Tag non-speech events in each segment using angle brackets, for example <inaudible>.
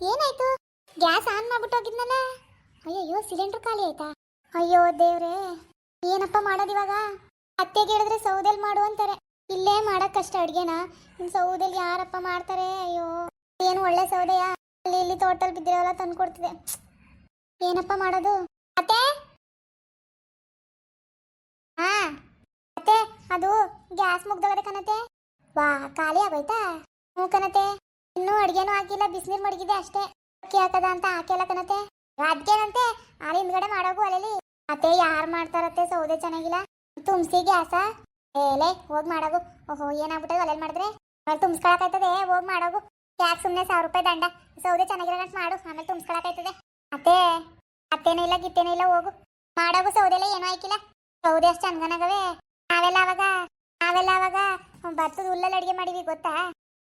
ಏನಾಯ್ತು? Gas on ಮಾಡ್ಬಿಟ್ಟು ಹೋಗಿದ್ನಲ್ಲ? ಅಯ್ಯಯ್ಯೋ, ಸಿಲಿಂಡರ್ ಖಾಲಿ ಆಯ್ತಾ? ಅಯ್ಯೋ, ದೇವ್ರೆ. ಏನಪ್ಪ ಮಾಡೋದು ಇವಾಗ? ಅತ್ತೆಗೆ ಹೇಳಿದ್ರೆ ಸೌದೆಲ್ ಮಾಡು ಅಂತಾರೆ. ಇಲ್ಲೇ ಮಾಡಕ್ ಕಷ್ಟ ಅಡ್ಗೆನ ಸೌದೆಲ್ ಯಾರಪ್ಪ ಮಾಡ್ತಾರೆ? ಅಯ್ಯೋ, ಏನು ಒಳ್ಳೆ ಸೌದೆಯಾ? ಅಲ್ಲಿ ಇಲ್ಲಿ ತೋಟದಲ್ಲಿ ಬಿದ್ದಿರೋಲ್ಲ ತಂದು ಕೊಡ್ತಿದೆ. ಏನಪ್ಪ ಮಾಡೋದು? ಅತ್ತೆ? ಹಾ? ಅತ್ತೆ, ಅದು ಗ್ಯಾಸ್ ಮುಗ್ದೋಗದೆ ಕಣತೆ ವಾ, ಖಾಲಿ ಆಗೋಯ್ತಾ? ಹ್ಞೂ ಕಣತೆ ಇನ್ನೂ ಅಡ್ಗೆನೂ ಹಾಕಿಲ್ಲ, ಬಿಸಿನೀರು ಮಡಗಿದೆ ಅಷ್ಟೇ. ಅಕ್ಕಿ ಹಾಕದ ಅಂತ ಹಾಕಿಲ್ಲ ಕಣತೆ ಅದ್ಕೇನಂತೆ ಅಲ್ಲಿ ಹಿಂದ್ಗಡೆ ಮಾಡೋಗು ಅಲ್ಲಲ್ಲಿ. ಅತ್ತೆ ಯಾರು ಮಾಡ್ತಾರತ್ತೆ ಸೌದೆ ಚೆನ್ನಾಗಿಲ್ಲ. ತುಂಬಿಸಿ ಗ್ಯಾಸ ಏಲೆ ಹೋಗ್ ಮಾಡೋಗು. ಓಹೋ, ಏನಾಗ್ಬಿಟ್ಟದೆ ಅಲ್ಲೆಲ್ಲಿ ಮಾಡಿದ್ರೆ? ಆಮೇಲೆ ತುಂಬಿಸ್ಕೊಳಕಾಯ್ತದೆ. ಹೋಗ್ ಮಾಡೋಗು. ಯಾಕೆ ಸುಮ್ಮನೆ ಸಾವಿರ ರೂಪಾಯಿ ದಂಡ? ಸೌದೆ ಚೆನ್ನಾಗಿರೋಣಟ್ ಮಾಡು. ಆಮೇಲೆ ತುಂಬಿಸ್ಕೊಳಕಾಯ್ತದೆ. ಅತ್ತೆ, ಅತ್ತೇನೂ ಇಲ್ಲ, ಗಿತ್ತೇನೂ ಇಲ್ಲ, ಹೋಗು. ಮಾಡೋಗು ಸೌದೆಲ್ಲ ಏನೂ ಹಾಕಿಲ್ಲ. ಸೌದೆ ಅಷ್ಟು ಚಂದನಾಗವೆ. ನಾವೆಲ್ಲ ಅವಾಗ ನಾವೆಲ್ಲ ಅವಾಗ ಬರ್ತದ ಉಲ್ಲಲ್ಲಿ ಅಡಿಗೆ ಮಾಡಿವಿ, ಗೊತ್ತಾ?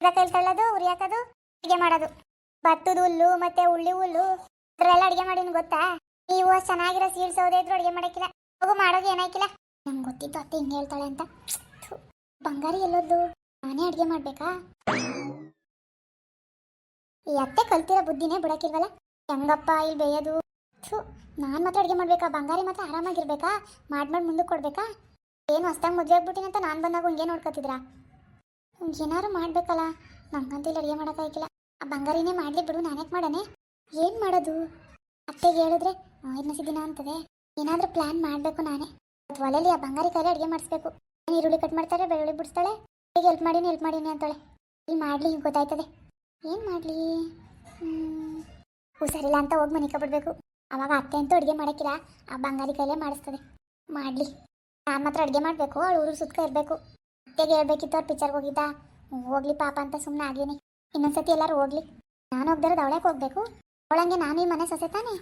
ಕೈಲಿ ತಳ್ಳೋದು ಉರಿ ಹಾಕೋದು, ಅಡಿಗೆ ಮಾಡೋದು. ಭತ್ತದ ಹುಲ್ಲು, ಮತ್ತೆ ಉಳ್ಳಿ ಹುಲ್ಲು ಅದ್ರೆಲ್ಲ ಅಡುಗೆ ಮಾಡಿನ ಗೊತ್ತಾ? ನೀವು ಚೆನ್ನಾಗಿರೋ ಸೀಡ್ ಸೌದೆ ಇದ್ರು ಅಡುಗೆ ಮಾಡೋಕ್ಕಿಲ್ಲ. ಹೋಗು, ಮಾಡೋದು ಏನಾಯ್ಕಿಲ್ಲ. ನಂಗೆ ಗೊತ್ತಿತ್ತು ಅತ್ತೆ ಹಿಂಗೆ ಹೇಳ್ತಾಳೆ ಅಂತ. ಬಂಗಾರಿ ಎಲ್ಲೋದು ನಾನೇ ಅಡುಗೆ ಮಾಡಬೇಕಾ? ಈ ಅತ್ತೆ ಕಲ್ತಿರೋ ಬುದ್ಧಿನೇ ಬಿಡಕ್ಕಿಲ್ವಲ್ಲ? ಹೆಂಗಪ್ಪ ಇಲ್ಲಿ ಬೇಯೋದು? ನಾನು ಮಾತ್ರ ಅಡುಗೆ ಮಾಡ್ಬೇಕಾ? ಬಂಗಾರಿ ಮಾತ್ರ ಆರಾಮಾಗಿರ್ಬೇಕಾ? ಮಾಡಿ ಮಾಡಿ ಮುಂದಕ್ಕೆ ಕೊಡ್ಬೇಕಾ? ಏನು ಹೊಸ್ದಾಗ ಮದುವೆ ಆಗ್ಬಿಟ್ಟಿನಂತ ನಾನು ಬಂದಾಗ ಹಿಂಗೆ ನೋಡ್ಕೊತಿದ್ರಾ? ಏನಾದ್ರು ಮಾಡ್ಬೇಕಲ್ಲ. ನಂಗಂತೂ ಇಲ್ಲಿ ಅಡುಗೆ ಮಾಡೋಕ್ಕಾಗಿಲ್ಲ ಆ ಬಂಗಾರಿನೇ ಮಾಡಲಿ ಬಿಡು ನಾನೇಕ್ ಮಾಡನೆ ಏನು ಮಾಡೋದು? ಅತ್ತೆಗೆ ಹೇಳಿದ್ರೆ ಐದನೇ ದಿನ ಅಂತದೆ. ಏನಾದರೂ ಪ್ಲ್ಯಾನ್ ಮಾಡಬೇಕು ನಾನೇ. ಅದು ಒಲೆಯಲ್ಲಿ ಆ ಬಂಗಾರಿ ಕೈಲಿ ಅಡುಗೆ ಮಾಡಿಸ್ಬೇಕು. ಈರುಳ್ಳಿ ಕಟ್ ಮಾಡ್ತಾರೆ, ಬೆಳ್ಳುಳ್ಳಿ ಬಿಡಿಸ್ತಾಳೆ? ಹೇಗೆ ಹೆಲ್ಪ್ ಮಾಡೀನಿ ಹೆಲ್ಪ್ ಮಾಡೀನಿ ಅಂತಾಳೆ. ಇಲ್ಲಿ ಮಾಡಲಿ ಗೊತ್ತಾಯ್ತದೆ. ಏನು ಮಾಡಲಿ? ಹುಷಾರಿಲ್ಲ ಅಂತ ಹೋಗಿ ಮನೆ ಬಿಡಬೇಕು ಅವಾಗ ಅತ್ತೆ ಅಂತೂ ಅಡುಗೆ ಮಾಡೋಕ್ಕಿಲ್ಲ. ಆ ಬಂಗಾರಿ ಕೈಲೇ ಮಾಡಿಸ್ತದೆ. ಮಾಡಲಿ. ನಾನು ಮಾತ್ರ ಅಡುಗೆ ಮಾಡಬೇಕು. ಅವಳು ಊರು ಸುತ್ಕ ಇರಬೇಕು. ಅತ್ತೆಗೆ ಹೇಳ್ಬೇಕಿತ್ತು ಅವ್ರು ಪಿಕ್ಚರ್ಗೆ ಹೋಗಿದ್ದ. ಹೋಗ್ಲಿ ಪಾಪ ಅಂತ ಸುಮ್ಮನೆ ಆಗೇನಿ ಇನ್ನೊಂದ್ಸತಿ ಎಲ್ಲರೂ ಹೋಗ್ಲಿ. ನಾನು ಹೋಗ್ದಿರೋದು ಅವಳಕ್ಕೆ ಹೋಗ್ಬೇಕು. ಅವಳಂಗೆ ನಾನು ಈ ಮನೆ ಸೊಸೆ ತಾನೆ.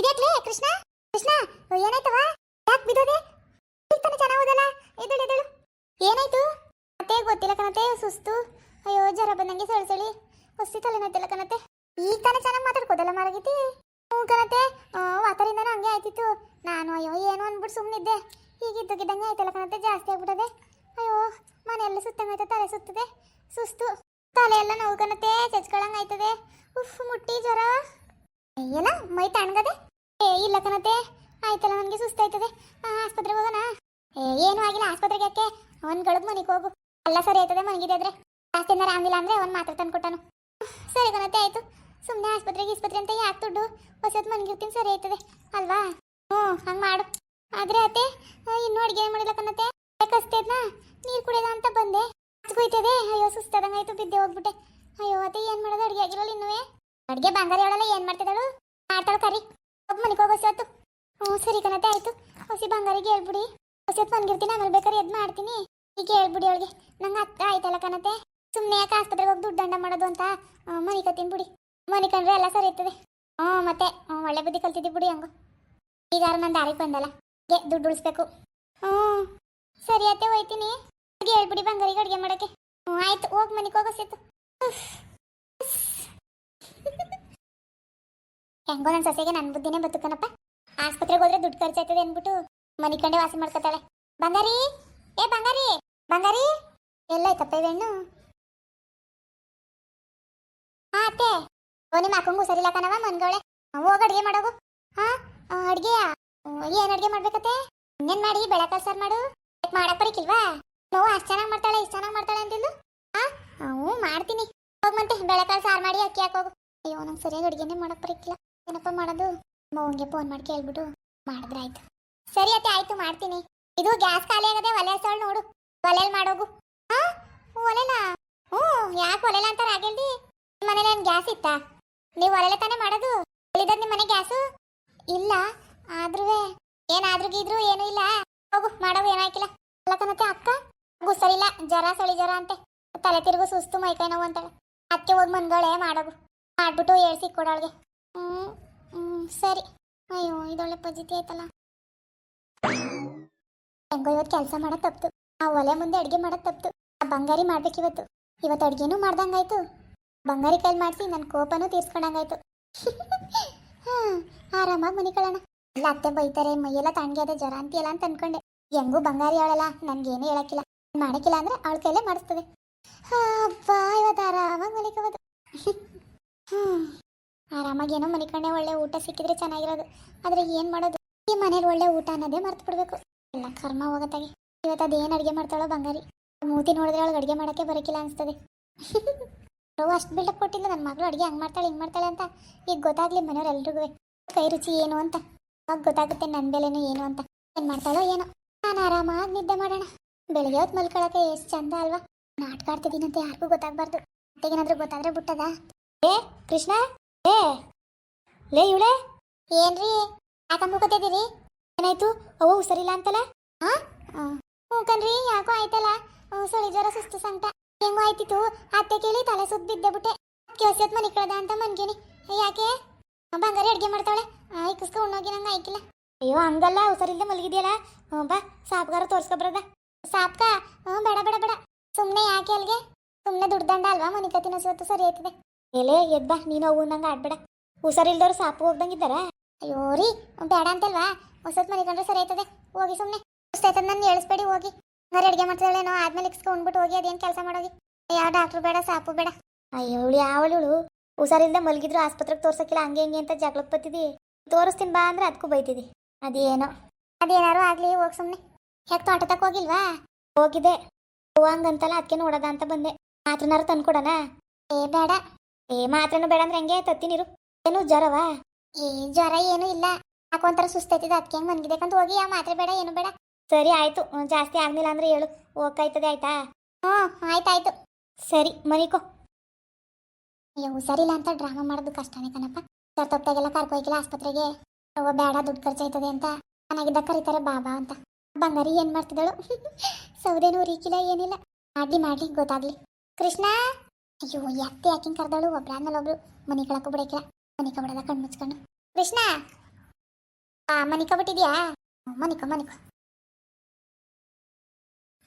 ಇದೇಕ್ಲೇ ಕೃಷ್ಣ? ಕೃಷ್ಣ ಏನಾಯ್ತವ ಯಾಕೆ ಬಿದ್ದೋದೆ? ತಾನೆ ಚೆನ್ನಾಗೋದಲ್ಲ ಎದಳು ಎದ್ದೇಳು ಏನಾಯ್ತು? ಮತ್ತೆ ಗೊತ್ತಿಲ್ಲ ಕಣತೆ ಸುಸ್ತು. ಅಯ್ಯೋ, ಜ್ವರ ಬಂದಂಗೆ ಸೆಳಿ ಸಳಿ ಹೊಸ್ತಿ ತಲೆನೋಯ್ತಿಲ್ಲ ಕಣತೆ ಈಗ ತಾನೇ ಚೆನ್ನಾಗಿ ಮಾತಾಡ್ಕೋದಲ್ಲ ಮಾರಾಗಿತಿ ಹ್ಞೂ ಕಣತೆ. ಹಂಗೆ ಆಯ್ತಿತ್ತು. ನಾನು ಅಯ್ಯೋ, ಏನು ಅಂದ್ಬಿಟ್ಟು ಸುಮ್ಮನಿದ್ದೆ ಈಗ ಇದ್ದಕ್ಕಿದ್ದಂಗೆ ಆಯ್ತಲ್ಲ ಕಣತೆ, ಜಾಸ್ತಿ ಆಗ್ಬಿಟ್ಟದೆ. ಅಯ್ಯೋ, ಮನೆಯೆಲ್ಲ ಸುತ್ತಂಗಾಯ್ತು, ತಲೆ ಸುತ್ತದೆ ಸುಸ್ತು. ತಲೆ ಎಲ್ಲ ನೋವು ಕಣತೆ, ಚಚ್ಕೊಳಂಗ್ ಆಯ್ತದೆ. ಉಫ್, ಮುಟ್ಟಿ ಜ್ವರ. ಏನ ಮೈ ತಣ್ಣಗದೆ ಏ, ಇಲ್ಲ ಕಣತೆ. ಆಯ್ತಲ್ಲ, ನನಗೆ ಸುಸ್ತಾಯ್ತದೆ. ಆಸ್ಪತ್ರೆಗೆ ಹೋಗೋಣ. ಏ, ಏನು ಆಗಿಲ್ಲ, ಆಸ್ಪತ್ರೆಗೆ ಯಾಕೆ? ಅವ್ನು ಗಳದ್ ಮನೆಗೆ ಹೋಗು. ಎಲ್ಲ ಸರಿ ಆಯ್ತದೆ ಮನಗಿದೆ ಆದ್ರೆ. ಜಾಸ್ತಿ ಏನಾರ ಆಗಿಲ್ಲ ಅಂದ್ರೆ ಅವ್ನು ಮಾತ್ರ ತಂದು ಕೊಟ್ಟನು ಸರಿ ಕಣತೆ, ಆಯ್ತು. ಸುಮ್ಮನೆ ಆಸ್ಪತ್ರೆಗೆ ಆಸ್ಪತ್ರೆ ಅಂತ ಯಾಕೆ ದುಡ್ಡು? ಹೊಸದ್ ಮನ್ಗಿರ್ತೀನಿ ಸರಿ ಆಯ್ತದೆ. ಅಲ್ವಾ? ಹ್ಞೂ, ಹಂಗೆ ಮಾಡು. ಆದ್ರೆ ಅತ್ತೆ ಇನ್ನೂ ಅಡುಗೆ ಮಾಡಿಲ್ಲ ಕಣತೆ ಕಸ್ತೇದ್ನ ನೀರು ಕುಡಿಯೋದ ಅಂತ ಬಂದೆ. ಕುಯ್ತದೆ. ಅಯ್ಯೋ, ಸುಸ್ತದಂಗಾಯ್ತು, ಬಿದ್ದೆ ಹೋಗ್ಬಿಟ್ಟೆ. ಅಯ್ಯೋ, ಅತ್ತೆ, ಏನು ಮಾಡೋದು? ಅಡುಗೆ ಆಗಿರೋಲ್ಲ ಇನ್ನೂ ಅಡುಗೆ ಬಂಗಾರ ಹೇಳಲ್ಲ, ಏನು ಮಾಡ್ತಿದ್ದಾಳು? ಮಾಡ್ತಾಳು ಕರಿ. ಒಬ್ಬ ಮನೆಗೆ ಹೋಗೋ ಹೊತ್ತು ಹ್ಞೂ, ಸರಿ ಕಣತೆ ಆಯಿತು. ಹೊಸಿ ಬಂಗಾರಿಗೆ ಹೇಳ್ಬಿಡಿ. ಹೊಸತ್ ಬಂದಿರ್ತೀನಿ ಆಮೇಲೆ ಬೇಕಾದ್ರೆ ಎದ್ದು ಮಾಡ್ತೀನಿ. ಈಗ ಹೇಳ್ಬಿಡಿ ಅವಳಿಗೆ. ನಂಗೆ ಅತ್ತ ಆಯ್ತಲ್ಲ ಕಣತೆ ಸುಮ್ಮನೆ ಯಾಕೆ ಆಸ್ಪತ್ರೆಗೆ ಹೋಗಿ ದುಡ್ಡು ದಂಡ ಮಾಡೋದು ಅಂತ? ಮನೆ ಕತ್ತೀನಿ ಬಿಡಿ. ಮನೆ ಕಂಡ್ರೆ ಎಲ್ಲ ಸರಿ ಇರ್ತದೆ. ಹ್ಞೂ, ಮತ್ತೆ ಒಳ್ಳೆ ಬುದ್ಧಿ ಕಲ್ತಿದ್ದಿ ಬಿಡಿ ಹಂಗು. ಈಗ ನನ್ನ ದಾರಿಗೆ ಬಂದಲ್ಲ? ಗೆ, ದುಡ್ಡು ಉಳಿಸ್ಬೇಕು. ಹ್ಞೂ, ಸರಿ ಅತ್ತೆ, ಹೋಯ್ತೀನಿ. ಹಾಗೆ ಹೇಳ್ಬಿಡಿ ಬಂಗಾರಿಗೆ ಅಡುಗೆ ಮಾಡೋಕ್ಕೆ. ಹ್ಞೂ, ಆಯ್ತು, ಹೋಗಿ ಮನೆಗೆ ಹೋಗೋ ಸಿತ್ತು. ಹೆಂಗೋ ನನ್ನ ಸೊಸೆಗೆ ನನ್ನ ಬುದ್ಧಿನೇ ಬದುಕನಪ್ಪ ಆಸ್ಪತ್ರೆಗೆ ಹೋದ್ರೆ ದುಡ್ಡು ಖರ್ಚಾಯ್ತದೆ ಅಂದ್ಬಿಟ್ಟು ಮನೆ ಕಂಡೆ ವಾಸ ಮಾಡ್ಕೊತಾಳೆ. ಬಂಗಾರಿ, ಏ ಬಂಗಾರಿ ಬಂಗಾರಿ. ಎಲ್ಲಾಯ್ತಪ್ಪ ಇವೆಣ್ಣು ಹಾ ಅತ್ತೆ. ನಿಮ್ಮ ಅಕ್ಕಂಗೂ ಸರಿಲ್ಲ ಕಣವ ಮನ್ಗವಳೆ. ಹೋಗಿ, ಅಡುಗೆ ಮಾಡೋಗು ಹಾ? ಅಡುಗೆಯಾ? ಏನು ಅಡುಗೆ ಮಾಡ್ಬೇಕತ್ತೆ? ಇನ್ನೇನು ಮಾಡಿ ಬೆಳಕ ಸಾರು ಮಾಡು. ಮಾಡಕ್ ಬರೀಕಿಲ್ವಾ? ನೋವು ಅಷ್ಟು ಚೆನ್ನಾಗಿ ಮಾಡ್ತಾಳೆ, ಇಷ್ಟು ಚೆನ್ನಾಗಿ ಮಾಡ್ತಾಳೆ ಅಂತಿದ್ದು ಹಾ? ಹ್ಞೂ, ಮಾಡ್ತೀನಿ. ಹೋಗಂತೆ ಮತ್ತೆ, ಬೆಳಕಾಲ್ ಸಾರು ಮಾಡಿ, ಅಕ್ಕಿ ಹಾಕೋಗು ಅಯ್ಯೋ, ನಂಗೆ ಸರಿಯಾಗಿ ಅಡುಗೆನೇ ಮಾಡಕ್ ಬರೀಕಿಲ್ಲ. ಏನಪ್ಪ ಮಾಡೋದು? ಮೌನ್ಗೆ ಫೋನ್ ಮಾಡಿ ಕೇಳ್ಬಿಟ್ಟು ಮಾಡಿದ್ರಾಯ್ತು ಸರಿ ಅತ್ತೆ, ಆಯ್ತು, ಮಾಡ್ತೀನಿ. ಇದು ಗ್ಯಾಸ್ ಖಾಲಿ ಆಗದೆ ಒಲೆ ಹಸಳು ನೋಡು. ಒಲೆಲ್ ಮಾಡೋಗು. ಹಾ? ಒಲೆನಾ ಹ್ಞೂ, ಯಾಕೆ ಒಲೆಲ್ಲ ಅಂತಾರೆ ಆಗೇಳ್ದಿ ನಿಮ್ಮ ಮನೇಲಿ ಏನು ಗ್ಯಾಸ್ ಇತ್ತಾ? ನೀವು ಒಲೆಲ್ಲ ತಾನೇ ಮಾಡೋದು? ಎಲ್ಲಿದ್ದದ ನಿಮ್ಮ ಮನೆ ಗ್ಯಾಸು? ಇಲ್ಲ ಆದ್ರೂ ಏನಾದ್ರೂ ಗಿದ್ರು ಏನೂ ಇಲ್ಲ. ಹೋಗು ಮಾಡೋ ಏನಾಯ್ಕಿಲ್ಲ. ತನತೆ ಅಕ್ಕ. ಗುಸರಿಲ್ಲ ಜ್ವರ, ಸಳಿ ಜ್ವರ ಅಂತೆ. ತಲೆ ತಿರುಗು ಸುಸ್ತು ಮೈಕೈ ನೋವು ಅಂತಾಳೆ. ಅದಕ್ಕೆ ಹೋಗಿ ಮನ್ಗಳೇ ಮಾಡೋಗು. ಮಾಡ್ಬಿಟ್ಟು ಏಳ್ಸಿ ಕೊಡೋಳ್ಗೆ. ಹ್ಞೂ ಹ್ಞೂ ಸರಿ. ಅಯ್ಯೋ, ಇದೊಳ್ಳೆ ಪಜಿತಿ ಆಯ್ತಲ್ಲ. ಹೆಂಗೋ ಇವತ್ತು ಕೆಲಸ ಮಾಡೋದು ತಪ್ತು. ಆ ಒಲೆ ಮುಂದೆ ಅಡುಗೆ ಮಾಡೋದು ತಪ್ತು. ಆ ಬಂಗಾರಿ ಮಾಡ್ಬೇಕಿವತ್ತು. ಇವತ್ತು ಅಡುಗೆನೂ ಮಾಡ್ದಂಗಾಯ್ತು. ಬಂಗಾರಿ ಕೈಲಿ ಮಾಡಿಸಿ ನನ್ನ ಕೋಪನೂ ತೀರ್ಸ್ಕೊಂಡಂಗಾಯ್ತು. <laughs> ಹಾಂ, ಆರಾಮಾಗಿ ಮನೆ ಕಳೋಣ ಇಲ್ಲ ಅತ್ತೆ ಬೈತಾರೆ, ಮೈಯೆಲ್ಲ ತಣ್ಣಗೆ ಅದ ಜ್ವರ ಅಂತೀಯಲ್ಲ ಅಂತ ಅನ್ಕೊಂಡೆ. ಹೆಂಗೂ ಬಂಗಾರಿ ಅವಳಲ್ಲ, ನನ್ಗೇನು ಹೇಳಕ್ಕಿಲ್ಲ. ಮಾಡಕ್ಕಿಲ್ಲ ಅಂದ್ರೆ ಅವಳ ಕೈಲೇ ಮಾಡಿಸ್ತದೆ. ಇವತ್ತು ಆರಾಮಾಗಿ ಮಲಿಕೋಬೋದು <laughs> ಹ್ಮ್ ಆರಾಮಾಗಿ ಏನೋ ಒಳ್ಳೆ ಊಟ ಸಿಕ್ಕಿದ್ರೆ ಚೆನ್ನಾಗಿರೋದು. ಆದ್ರೆ ಏನ್ ಮಾಡೋದು? ಈ ಮನೇಲಿ ಒಳ್ಳೆ ಊಟ ಅನ್ನೋದೇ ಮರ್ತು ಬಿಡ್ಬೇಕು. ಎಲ್ಲ ಕರ್ಮ ಹೋಗತ್ತಾಗೆ. ಇವತ್ತು ಅದೇನು ಅಡುಗೆ ಮಾಡ್ತಾಳೋ ಬಂಗಾರಿ. ಮೂತಿ ನೋಡಿದ್ರೆ ಅವಳಿಗೆ ಅಡುಗೆ ಮಾಡೋಕ್ಕೆ ಬರಕಿಲ್ಲ ಅನಿಸ್ತದೆ. <laughs> ಅವ್ರು ಅಷ್ಟು ಬಿಲ್ಡಪ್ ಕೊಟ್ಟಿಲ್ಲ ನನ್ನ ಮಗಳು ಅಡುಗೆ ಹಂಗೆ ಮಾಡ್ತಾಳೆ, ಹಿಂಗೆ ಮಾಡ್ತಾಳೆ ಅಂತ. ಈಗ ಗೊತ್ತಾಗ್ಲಿ ಮನೆಯವ್ರು ಎಲ್ರಿಗೂ ಕೈ ರುಚಿ ಏನು ಅಂತ. ಅವಾಗ ಗೊತ್ತಾಗುತ್ತೆ ನನ್ನ ಬೆಲೆನೂ ಏನು ಅಂತ. ಏನು ಮಾಡ್ತಾಳೋ ಏನೋ. ನಾನು ಆರಾಮಾಗಿ ನಿದ್ದೆ ಮಾಡೋಣ. ಬೆಳಗ್ಗೆ ಹೊತ್ತು ಮಲ್ಕೊಳಕ್ಕೆ ಎಷ್ಟು ಚಂದ ಅಲ್ವಾ. ನಾಟಕ ಅಂತ ಯಾರಿಗೂ ಗೊತ್ತಾಗಬಾರ್ದು. ಮತ್ತೆಗೇನಾದ್ರೂ ಗೊತ್ತಾದ್ರೆ ಬಿಟ್ಟದ? ಏ, ಕೃಷ್ಣ? ಏ, ಲೇ ಇವಳೆ? ಏನ್ರಿ? ಯಾಕಂಬ ಕೂತಿದ್ದೀರಿ ಏನಾಯ್ತು? ಅವು ಹುಷಾರಿಲ್ಲ ಅಂತಲ್ಲ? ಹಾಂ ಹ್ಞೂ ಕಣ್ರಿ, ಯಾಕೋ ಆಯ್ತಲ್ಲ? ಸರಿ, ಜ್ವರ ಸುಸ್ತು ಸಂಕಟ. ಹೆಂಗೋ ಆಯ್ತಿತ್ತು ಅತ್ತೆ ಕೇಳಿ ತಲೆ ಸುತ್ತ ಬಿದ್ದೆ ಬಿಟ್ಟೆ. ಕೆಲ್ಸದ ಮನೆ ಕಳ್ದ ಅಂತ ಮನ್ಗೇನಿ. ಯಾಕೆ? ಬಂಗಾರಿ ಅಡ್ಗೆ ಮಾಡ್ತಾಳೆ. ಐಕಸ್ಕ ಉಣ್ಣೋಗಿ ನಂಗೆ ಆಯ್ಕಿಲ್ಲ ಅಯ್ಯೋ, ಹಂಗಲ್ಲ ಹುಷಾರಿಲ್ದೆ ಮಲಗಿದ್ಯಲ್ಲ? ಹ್ಞೂ, ಬಾ, ಸಾಪ್ಗಾರ ತೋರ್ಸ್ಕೊಬ್ರದ ಸಾಪ್ಕ? ಹ್ಞೂ, ಬೇಡ ಬೇಡ ಬೇಡ. ಸುಮ್ಮನೆ ಯಾಕೆ ಅಲ್ಗೆ? ಸುಮ್ಮನೆ ದುಡ್ದಂಡ ಅಲ್ವಾ? ಮನೆ ಕತ್ತಿನ ಹೊತ್ತು ಸರಿ ಆಯ್ತದೆ. ಎಲೆ ಎದ್ಬಾ ನೀನು ಅವು ನಂಗೆ ಆಡ್ಬೇಡ. ಹುಷಾರಿಲ್ದವ್ರು ಸಾಪು ಹೋಗ್ದಂಗಿದ್ದಾರ? ಅಯ್ಯೋ ರೀ, ಬೇಡ ಅಂತಲ್ವಾ? ಹೊಸತ್ ಮನೆ ಕಂಡ್ರೆ ಸರಿ ಆಯ್ತದೆ. ಹೋಗಿ ಸುಮ್ಮನೆ ಆಯ್ತದ ನನ್ನ ಹೇಳಿಸ್ಬೇಡಿ ಹೋಗಿ. ಹಂಗಾರೆ ಅಡುಗೆ ಮಾಡ್ತಿದ್ದಾಳೇನೋ ಆದ್ಮೇಲೆ ಇಕ್ಸ್ಕೊಂಡ್ಬಿಟ್ಟು ಹೋಗಿ, ಅದೇನು ಕೆಲಸ ಮಾಡೋದಿ ಯಾವ ಡಾಕ್ಟ್ರು ಬೇಡ ಸಾಪು ಬೇಡ. ಅಯ್ಯೋ ಯಾವಳು ಹುಷಾರಿಲ್ದೆ ಮಲಗಿದ್ರು ಆಸ್ಪತ್ರೆಗೆ ತೋರ್ಸಕ್ಕಿಲ್ಲ, ಹಂಗೆ ಹಿಂಗೆ ಅಂತ ಜಗಳಕ್ಕೆ ಬತ್ತಿದಿ. ತೋರಿಸ್ತೀನಿ ಬಾ ಅಂದ್ರೆ ಅದಕ್ಕೂ ಬೈತಿದಿ. ಅದೇನೋ. ಅದೇನಾರು ಆಗ್ಲಿ, ಹೋಗಿ ಸುಮ್ಮನೆ ಯಾಕೆ ತೋಟದಕ್ಕೆ ಹೋಗಿಲ್ವಾ? ಹೋಗಿದೆ ಹಂಗಂತಲ್ಲ ಅದಕ್ಕೆ ನೋಡೋದ ಅಂತ ಬಂದೆ. ಮಾತ್ರನಾರು ತಂದ್ಕೊಡೋಣ ಏ, ಬೇಡ. ಏ, ಮಾತ್ರನೂ ಬೇಡ ಅಂದ್ರೆ ಹೆಂಗೆ? ತತ್ತಿನಿರು ಏನು, ಜ್ವರವಾ? ಏ, ಜ್ವರ ಏನು ಇಲ್ಲ. ಯಾಕೊಂಥರ ಸುಸ್ತೈತಿದೆ ಅದಕ್ಕೆ ಹೆಂಗೆ ಅಂತ ಹೋಗಿ, ಆ ಮಾತ್ರೆ ಬೇಡ, ಏನು ಬೇಡ. ಸರಿ ಆಯ್ತು ಜಾಸ್ತಿ ಆಗ್ಲಿಲ್ಲ ಅಂದ್ರೆ ಹೇಳು ಹೋಗ್ತಾಯ್ತದೆ ಆಯ್ತಾ? ಹ್ಞೂ ಆಯ್ತಾಯ್ತು. ಸರಿ ಮನಿಕೋ ಅಯ್ಯೋ ಹುಷಾರಿಲ್ಲ ಅಂತ ಡ್ರಾಮಾ ಮಾಡೋದು ಕಷ್ಟನೇ ಕಣಪ್ಪ. ಸರ್ ತಪ್ಪಾಗೆಲ್ಲ ಕರ್ಕೋಯ್ಕಿಲ್ಲ ಆಸ್ಪತ್ರೆಗೆ. ಅವ್ವ ಬೇಡ ದುಡ್ಡು ಖರ್ಚಾಯ್ತದೆ ಅಂತ. ಚೆನ್ನಾಗಿದ್ದ ಕರೀತಾರೆ ಬಾಬಾ ಅಂತ. ಬಂಗಾರಿ ಏನ್ ಮಾಡ್ತಿದ್ದಾಳು? <laughs> ಸೌದೆನೂ ಉರಿಕಿಲ್ಲ ಏನಿಲ್ಲ. ಮಾಡ್ಲಿ ಮಾಡ್ಲಿ ಗೊತ್ತಾಗ್ಲಿ. ಕೃಷ್ಣ! ಅಯ್ಯೋ ಎತ್ತೆ ಯಾಕಿಂಗ್ ಕರೆದಳು? ಒಬ್ರಾದ್ಮೇಲೆ ಒಬ್ರು ಮನಿ ಕಳಕ ಬಿಡಕಿಲ್ಲ. ಮನಿಕ ಬಿಡಲ್ಲ ಕಣ್ಣು ಮುಚ್ಕೊಂಡು. ಕೃಷ್ಣ! ಆ ಮನಿಕ ಬಿಟ್ಟಿದ್ಯಾ? ಮನಿಕ ಮನಿಕ